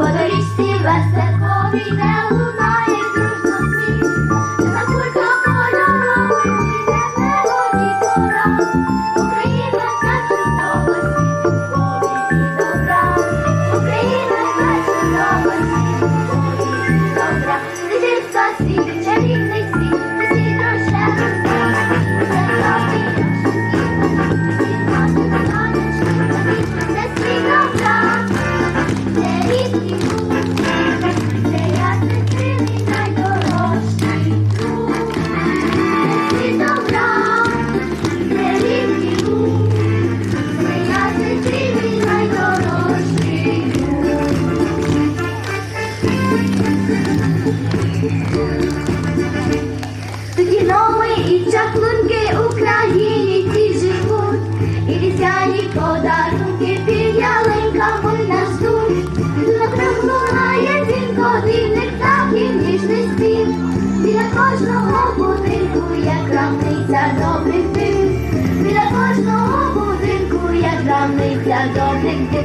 по доріжці весело йде лунає. Тоді нови і чаклунки Україні ті живуть, і вісяні подарунки під ялинками нас ждуть. Відок лунає дзвінко, дивних птахів ніжний спів. Біля кожного будинку є крамниця добрих див. Біля кожного будинку є крамниця добрих див.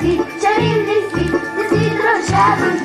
Світ, чарівний світ, ти світ рожевий